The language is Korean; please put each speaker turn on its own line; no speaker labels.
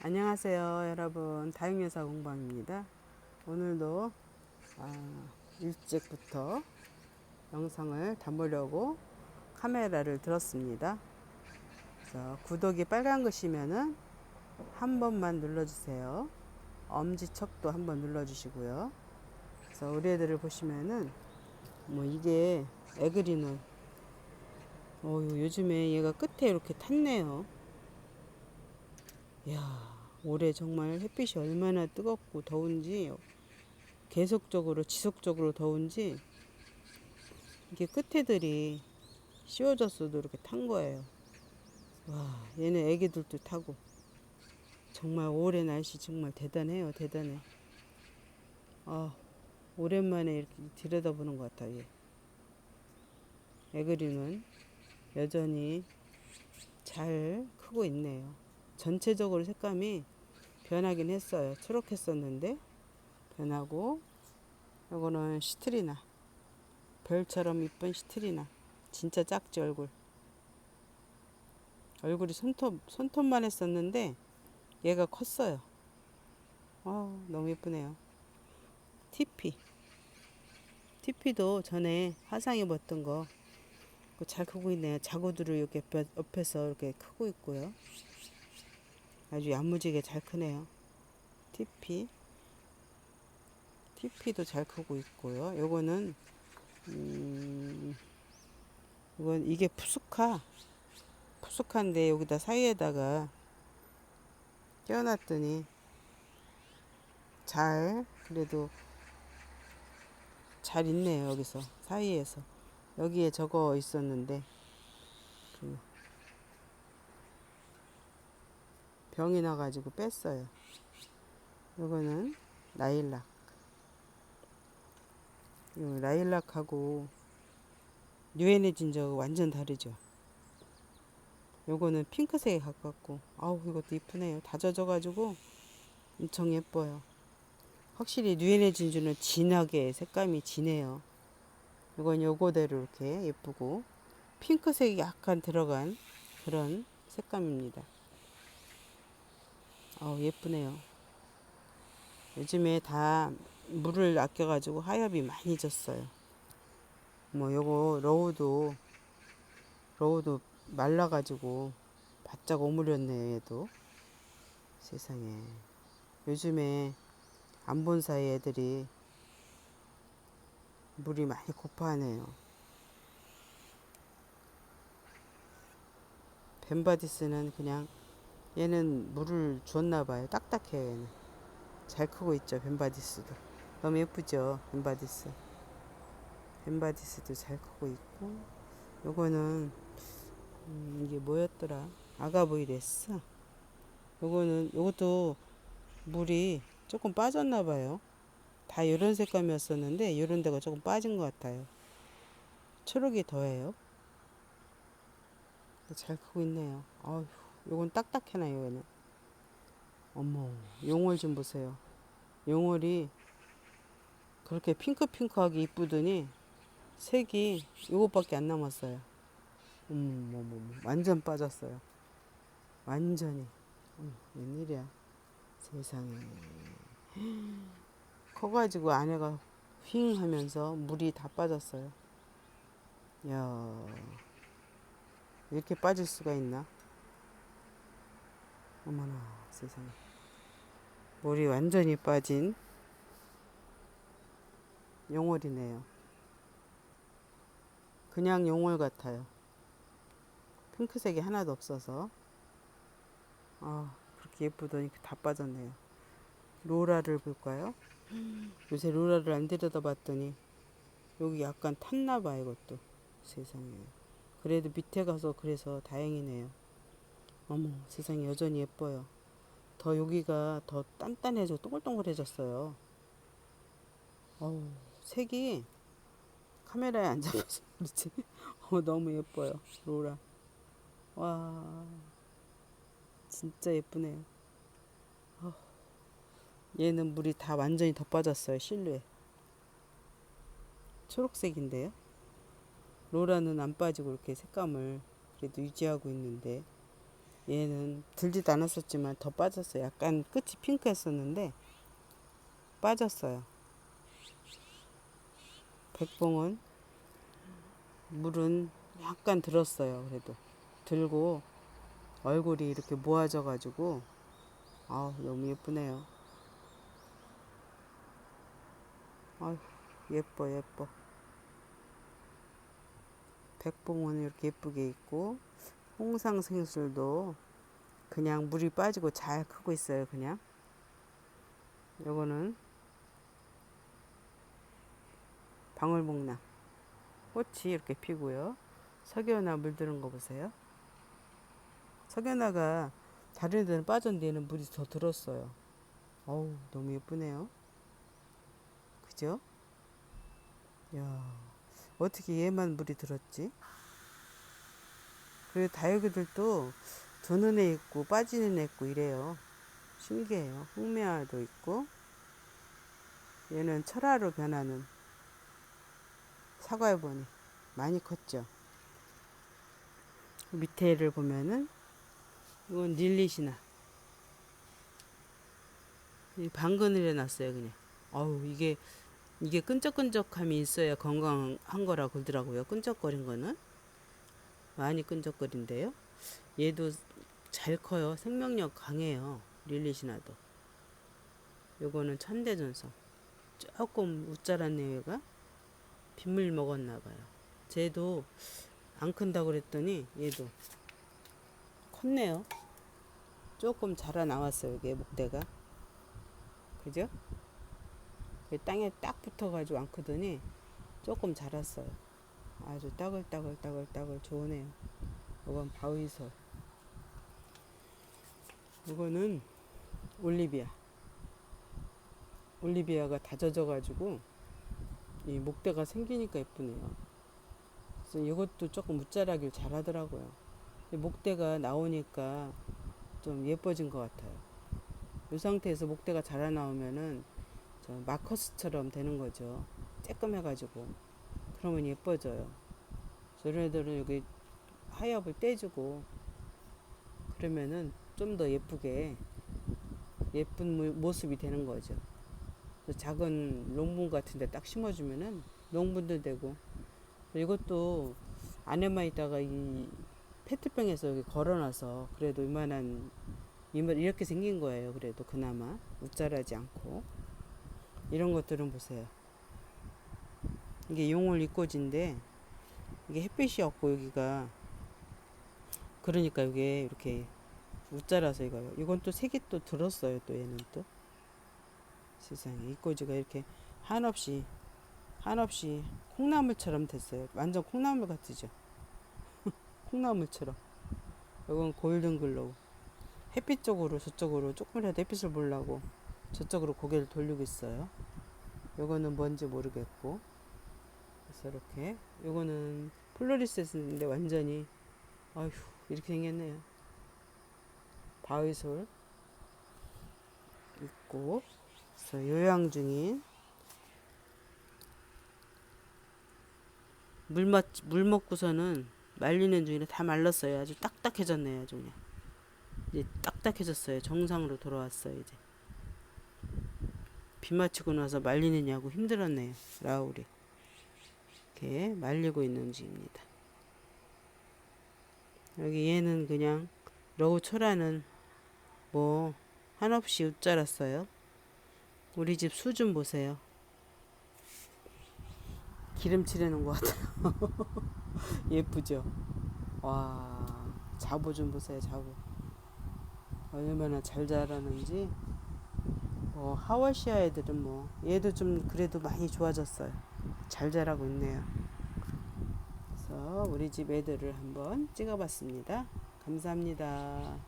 안녕하세요 여러분. 다육여사 공방입니다. 오늘도 아, 일찍부터 영상을 담으려고 카메라를 들었습니다. 그래서 구독이 빨간 것이면은 한 번만 눌러주세요. 엄지척도 한번 눌러주시고요. 그래서 우리 애들을 보시면은 뭐 이게 에그리는 어유 요즘에 얘가 끝에 이렇게 탔네요. 야 올해 정말 햇빛이 얼마나 뜨겁고 더운지 계속적으로 지속적으로 더운지 이게 끝에들이 씌워졌어도 이렇게 탄 거예요. 와 얘는 애기들도 타고 정말 올해 날씨 정말 대단해요 대단해. 아 오랜만에 이렇게 들여다보는 것 같아 얘. 애그리는 여전히 잘 크고 있네요. 전체적으로 색감이 변하긴 했어요. 초록했었는데 변하고 이거는 시트리나 별처럼 이쁜 시트리나 진짜 작지 얼굴 얼굴이 손톱 손톱만 했었는데 얘가 컸어요. 아 너무 예쁘네요. 티피 티피도 전에 화상 입었던 거 잘 크고 있네요. 자구들을 이렇게 옆에- 옆에서 이렇게 크고 있고요. 아주 야무지게 잘 크네요. TP. TP도 잘 크고 있고요. 요거는, 음, 이건, 이게 푸스카. 푸스카인데 여기다 사이에다가 껴놨더니 잘, 그래도 잘 있네요. 여기서. 사이에서. 여기에 저거 있었는데, 그, 병이 나가지고 뺐어요. 이거는 라일락. 이 라일락하고 뉴에너진 저거 완전 다르죠. 요거는 핑크색에 가깝고 아우 이것도 이쁘네요. 다 젖어가지고 엄청 예뻐요. 확실히 뉴에너진주는 진하게 색감이 진해요. 이건 요거대로 이렇게 예쁘고 핑크색이 약간 들어간 그런 색감입니다. 어 예쁘네요. 요즘에 다 물을 아껴가지고 하엽이 많이 졌어요. 뭐 요거 러우도 러우도 말라가지고 바짝 오므렸네 얘도 세상에 요즘에 안 본 사이 애들이 물이 많이 고파하네요. 벤바디스는 그냥 얘는 물을 줬나 봐요. 딱딱해요, 얘는. 잘 크고 있죠, 벤바디스도. 너무 예쁘죠, 벤바디스. 벤바디스도 잘 크고 있고, 요거는, 음, 이게 뭐였더라? 아가보이 레스. 요거는, 요것도 물이 조금 빠졌나 봐요. 다 이런 색감이었었는데, 이런 데가 조금 빠진 것 같아요. 초록이 더해요. 잘 크고 있네요. 아휴. 요건 딱딱해나요, 얘는. 어머, 용월 좀 보세요. 용월이 그렇게 핑크핑크하게 이쁘더니 색이 요것밖에 안 남았어요. 어머, 완전 빠졌어요. 완전히. 웬일이야. 세상에. 커가지고 안에가 휘잉 하면서 물이 다 빠졌어요. 야 이렇게 빠질 수가 있나? 어머나 세상에. 물이 완전히 빠진 용월이네요. 그냥 용월 같아요. 핑크색이 하나도 없어서. 아 그렇게 예쁘더니 다 빠졌네요. 로라를 볼까요? 요새 로라를 안 들여다 봤더니 여기 약간 탔나봐 이것도. 세상에. 그래도 밑에 가서 그래서 다행이네요 어머 세상에 여전히 예뻐요. 더 여기가 더 단단해져 동글동글해졌어요. 어우 색이 카메라에 안 잡혀서 그렇지. 어, 너무 예뻐요. 로라. 와 진짜 예쁘네요. 어, 얘는 물이 다 완전히 더 빠졌어요. 실루엣. 초록색인데요. 로라는 안 빠지고 이렇게 색감을 그래도 유지하고 있는데 얘는 들지도 않았었지만 더 빠졌어요. 약간 끝이 핑크했었는데 빠졌어요. 백봉은 물은 약간 들었어요. 그래도 들고 얼굴이 이렇게 모아져 가지고 아 너무 예쁘네요. 아 예뻐 예뻐. 백봉은 이렇게 예쁘게 있고 홍상 생술도 그냥 물이 빠지고 잘 크고 있어요. 그냥 요거는 방울복랑 꽃이 이렇게 피고요. 석연화 물드는 거 보세요. 석연화가 다른 데는 빠졌는데 얘는 물이 더 들었어요. 어우 너무 예쁘네요. 그죠? 야 어떻게 얘만 물이 들었지? 그리고 다육이들도 두 눈에 있고 빠지는 애 있고 이래요. 신기해요. 홍매화도 있고 얘는 철화로 변하는 사과해보니 많이 컸죠. 밑에를 보면은 이건 닐리시나 이 방근을 해놨어요 그냥. 어우 이게 이게 끈적끈적함이 있어야 건강한 거라 그러더라고요. 끈적거린 거는 많이 끈적거린데요. 얘도 잘 커요. 생명력 강해요. 릴리시나도. 요거는 천대전성. 조금 웃자란 애가 빗물 먹었나 봐요. 쟤도 안 큰다고 그랬더니 얘도 컸네요. 조금 자라 나왔어요. 이게 목대가. 그죠? 그 땅에 딱 붙어가지고 안 크더니 조금 자랐어요. 아주 따글따글따글따글 좋으네요. 이건 바위솔. 이거는 올리비아. 올리비아가 다 젖어가지고 이 목대가 생기니까 예쁘네요. 그래서 이것도 조금 무자라길 잘하더라고요. 목대가 나오니까 좀 예뻐진 것 같아요. 이 상태에서 목대가 자라 나오면은 저 마커스처럼 되는 거죠. 쬐끔해가지고 그러면 예뻐져요. 저런 애들은 여기 하엽을 떼주고 그러면은 좀 더 예쁘게 예쁜 모습이 되는 거죠. 작은 농분 같은 데 딱 심어주면은 농분도 되고 이것도 안에만 있다가 이 페트병에서 여기 걸어놔서 그래도 이만한 이렇게 생긴 거예요. 그래도 그나마 웃자라지 않고 이런 것들은 보세요. 이게 용월 이꼬지인데 이게 햇빛이 없고 여기가 그러니까 이게 이렇게 웃자라서 이거요. 이건 또 색이 또 들었어요. 또 얘는 또 세상에 이꼬지가 이렇게 한없이 한없이 콩나물처럼 됐어요. 완전 콩나물 같으죠. 콩나물처럼. 이건 골든 글로우. 햇빛 쪽으로 저쪽으로 조금이라도 햇빛을 보려고 저쪽으로 고개를 돌리고 있어요. 요거는 뭔지 모르겠고. 그래서 이렇게 요거는 플로리스인데 완전히 아휴 이렇게 생겼네요. 바위솔 있고 그래서 요양 중인 물, 맞, 물 먹고서는 말리는 중이라 다 말랐어요. 아주 딱딱해졌네요. 아주 그냥. 이제 딱딱해졌어요. 정상으로 돌아왔어요. 이제. 비 맞히고 나서 말리느냐고 힘들었네요. 라울이. 이렇게 말리고 있는 중입니다. 여기 얘는 그냥 러우 초라는 뭐 한없이 웃자랐어요. 우리 집 수 좀 보세요. 기름칠해 놓은 것 같아요. 예쁘죠? 와, 자보 좀 보세요, 자보. 얼마나 잘 자라는지. 뭐, 하와시아 애들은 뭐, 얘도 좀 그래도 많이 좋아졌어요. 잘 자라고 있네요. 그래서 우리 집 애들을 한번 찍어봤습니다. 감사합니다.